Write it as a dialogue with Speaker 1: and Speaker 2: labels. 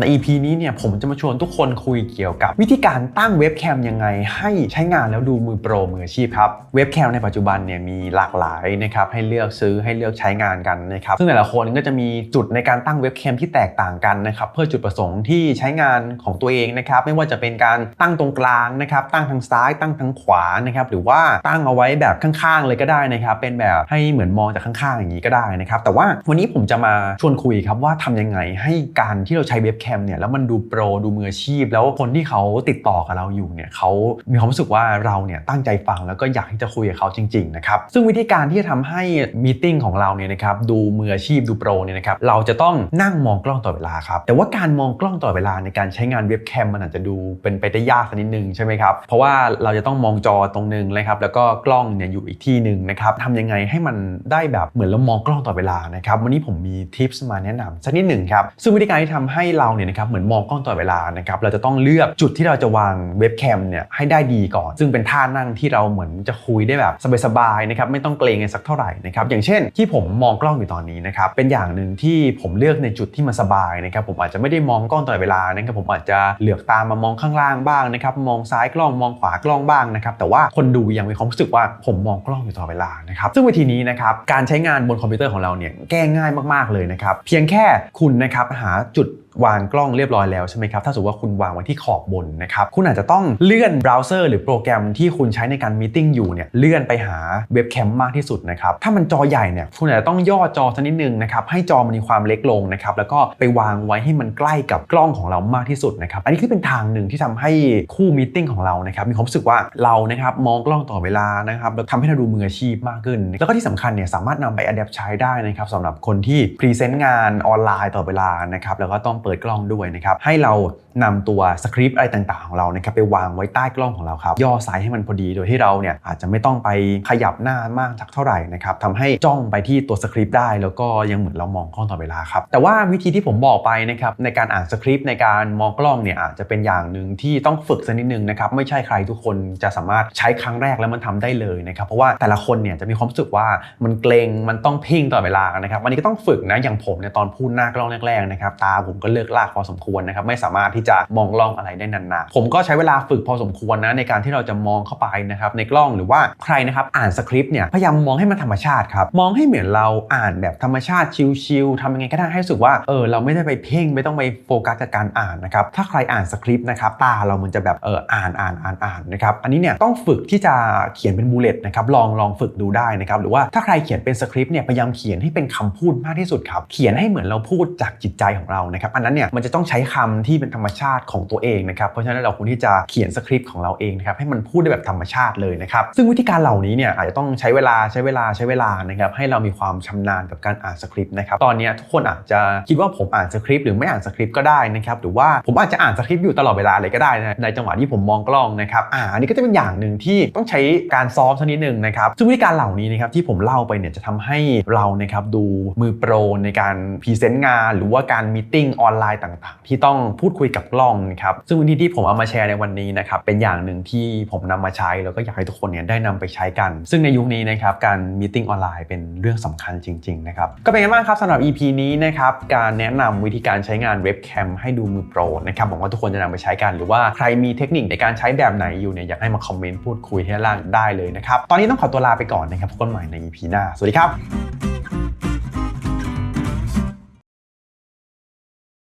Speaker 1: ใน EP นี้เนี่ยผมจะมาชวนทุกคนคุยเกี่ยวกับ วิธีการตั้งเว็บแคมยังไงให้ใช้งานแล้วดูมือโปรมืออาชีพครับ เว็บแคมในปัจจุบันเนี่ยมีหลากหลายนะครับให้เลือกซื้อให้เลือกใช้งานกันนะครับซึ่งแต่ละคนก็จะมีจุดในการตั้งเว็บแคมที่แตกต่างกันนะครับเพื่อจุดประสงค์ที่ใช้งานของตัวเองนะครับไม่ว่าจะเป็นการตั้งตรงกลางนะครับตั้งทางซ้ายตั้งทางขวานะครับหรือว่าตั้งเอาไว้แบบข้างๆเลยก็ได้นะครับเป็นแบบให้เหมือนมองจากข้างๆอย่างนี้ก็ได้นะครับแต่ว่าวันนี้ผมจะมาชวนคุยครับว่าทำยังไงให้การที่เราใช้เว็บแคมเนี่ยแล้วมันดูโปรดูมืออาชีพ แล้วคนที่เขาติดต่อกับเราอยู่เนี่ยเขามีความรู้สึกว่าเราเนี่ยตั้งใจฟังแล้วก็อยากที่จะคุยกับเขาจริงๆนะครับซึ่งวิธีการที่จะทำให้มีติ้งของเราเนี่ยนะครับดูมืออาชีพดูโปรเนี่ยนะครับเราจะต้องนั่งมองกล้องตลอเวลาครับแต่ว่าการมองกล้องตลอเวลาในการใช้งานเว็บแคมมันอาจจะดูเป็นไปได้ยากสักนิดนึงใช่ไหมครับเพราะว่าเราจะต้องมองจอตรงนึงนะครับแล้วก็กล้องเนี่ยอยู่อีกที่หนึ่งนะครับทำยังไงให้มันได้แบบเหมือนเรามองกล้องตลอเวลานะครับวันนี้ผมมีทิปส์มาแนะนำสักนิดหนึ่งครับซึ่งวิธีการที่ทำให้เราเนี่ยนะครับเหมือนมองกล้องตลอดเวลานะครับเราจะต้องเลือกจุดที่เราจะวางเว็บแคมเนี่ยให้ได้ดีก่อน ซึ่งเป็นท่านั่งที่เราเหมือนจะคุยได้แบบสบายๆนะครับไม่ต้องเกรงกันสักเท่าไหร่นะครับอย่างเช่น ที่ผมมองกล้องอยู่ตอนนี้นะครับเป็นอย่างหนึ่งที่ผมเลือกในจุดที่มันสบายนะครับผมอาจจะไม่ได้มองกล้องตลอดเวลานะครับผมอาจจะเหลือบตามมามองข้างล่างบ้างนะครับมองซ้ายกล้องมองขวากล้องบ้างนะครับแต่ว่าคนดูยังมีความรู้สึกว่าผมมองกล้องอยู่ตลอดเวลานะครับซึ่งวิธีนี้นะครับการใช้งานบนคอมพิวเตอร์ของเราเนี่ยแก้ง่ายมากๆเลยนะครับเพียงแค่คุณนะครับหาจุด วางกล้องเรียบร้อยแล้วใช่ไหมครับ ถ้าสมมติว่าคุณวางไว้ที่ขอบบนนะครับ คุณอาจจะต้องเลื่อนเบราว์เซอร์หรือโปรแกรมที่คุณใช้ในการมีติ้งอยู่เนี่ยเลื่อนไปหาเว็บแคมมากที่สุดนะครับ ถ้ามันจอใหญ่เนี่ยคุณอาจจะต้องย่อจอสักนิดนึงนะครับให้จอมันมีความเล็กลงนะครับแล้วก็ไปวางไว้ให้มันใกล้กับกล้องของเรามากที่สุดนะครับอันนี้คือเป็นทางหนึ่งที่ทำให้คู่มีติ้งของเรานะครับมีความรู้สึกว่าเรานะครับมองกล้องต่อเวลานะครับแล้วทำให้เราดูมืออาชีพมากขึ้น แล้วก็ที่สำคัญเนี่ยสามารถนำไปอัดแอปใช้ได้นะครับสำหรับคนที่พรีเซนต์งานออนไลน์ต่อเวลานะครับแล้วก็ต้องเปิดกล้องด้วยนะครับให้เรานำตัวสคริปต์อะไรต่างๆของเรานะครับไปวางไว้ใต้กล้องของเราครับย่อไซส์ให้มันพอดีโดยที่เราเนี่ยอาจจะไม่ต้องไปขยับหน้ามากสักเท่าไหร่นะครับทำให้จ้องไปที่ตัวสคริปต์ได้ แล้วก็ยังเหมือนเรามองกล้องต่อเวลาครับแต่ว่าวิธีที่ผมบอกไปนะครับในการอ่านสคริปต์ในการมองกล้องเนี่ยอาจจะเป็นอย่างหนึ่งที่ต้องฝึกสักนิดนึงนะครับไม่ใช่ใครทุกคนจะสามารถใช้ครั้งแรกแล้วมันทำได้เลยนะครับเพราะว่าแต่ละคนเนี่ยจะมีความรู้สึกว่ามันเกรงมันต้องเพ่งตลอดเวลานะครับอันนี้ก็ต้องฝึกนะอย่างผมเนี่ยตอนพูดหน้ากล้องแรกๆนะครับตาผมก็เลิกลากพอสมควรนะครับไม่สามารถที่จะมองกล้องอะไรได้นานๆผมก็ใช้เวลาฝึกพอสมควรนะในการที่เราจะมองเข้าไปนะครับในกล้องหรือว่าใครนะครับอ่านสคริปต์เนี่ยพยายามมองให้มันธรรมชาติครับมองให้เหมือนเราอ่านแบบธรรมชาติชิลๆทำยังไงก็ได้ให้รู้สึกว่าเออเราไม่ได้ไปเพ่งไม่ต้องไปโฟกัสกับการอ่านนะครับถ้าใครอ่านสคริปต์นะครับตาเรามันจะแบบเอออ่านอ่านอ่านอ่านนะครับอันนี้เนี่ยต้องฝึกที่จะเขียนเป็นบูเลตนะครับลองลองฝึกดูได้นะครับหรือว่าถ้าใครเขียนเป็นสคริปต์เนี่ยพยายามเขียนให้เป็นคำพูดมากที่สุดครับเขียนให้เหมือนเราพูดจากจิตใจของเรานะครับอันนั้นเนี่ยมันจะต้องใช้คำที่เป็นธรรมชาติของตัวเองนะครับเพราะฉะนั้นเราควรที่จะเขียนสคริปต์ของเราเองนะครับให้มันพูดได้แบบธรรมชาติเลยนะครับซึ่งวิธีการเหล่านี้เนี่ยอาจจะต้องใช้เวลาใช้เวลาใช้เวลานะครับให้เรามีความชำนาญกับการอ่านสคริปต์นะครับตอนนี้ทุกคนอาจจะคิดว่าผมอ่านสคริปต์หรือไม่อ่านสคริปต์ก็ได้นะครับหรือว่าผมอาจจะอ่านสคริปต์อยู่ตลอดเวลาเลยก็ได้นะในจังหวะที่ผมมองกล้องนะครับอ่าอันนี้ก็จะเป็นอย่างหนึ่งที่ต้องใช้การซ้อมสักนิดหนึ่งนะครับซึ่งวิธีการเหล่านี้นะครับที่ผมเล่าไปเนี่ยจะทำให้เรานะครับดูมือโปรในการพรีเซนต์งาน หรือว่าการมีติ้งออนอนไลน์ต่างๆ ที่ต้องพูดคุยกับกล้องนะครับซึ่งวิธีที่ผมเอามาแชร์ในวันนี้นะครับเป็นอย่างหนึ่งที่ผมนำมาใช้แล้วก็อยากให้ทุกคนเนี่ยได้นำไปใช้กัน ซึ่งในยุคนี้นะครับการมีติ้งออนไลน์เป็นเรื่องสำคัญจริงๆนะครับก็เป็นไงบ้างครับสำหรับ EP นี้นะครับการแนะนำวิธีการใช้งานเว็บแคมให้ดูมือโปรนะครับหวังว่าทุกคนจะนำไปใช้กันหรือว่าใครมีเทคนิคในการใช้แบบไหนอยู่เนี่ยอยากให้มาคอมเมนต์พูดคุยให้ล่างได้เลยนะครับตอนนี้ต้องขอตัวลาไปก่อนนะครับพบกันใหม่ใน EP หน้าสวัสดีครับ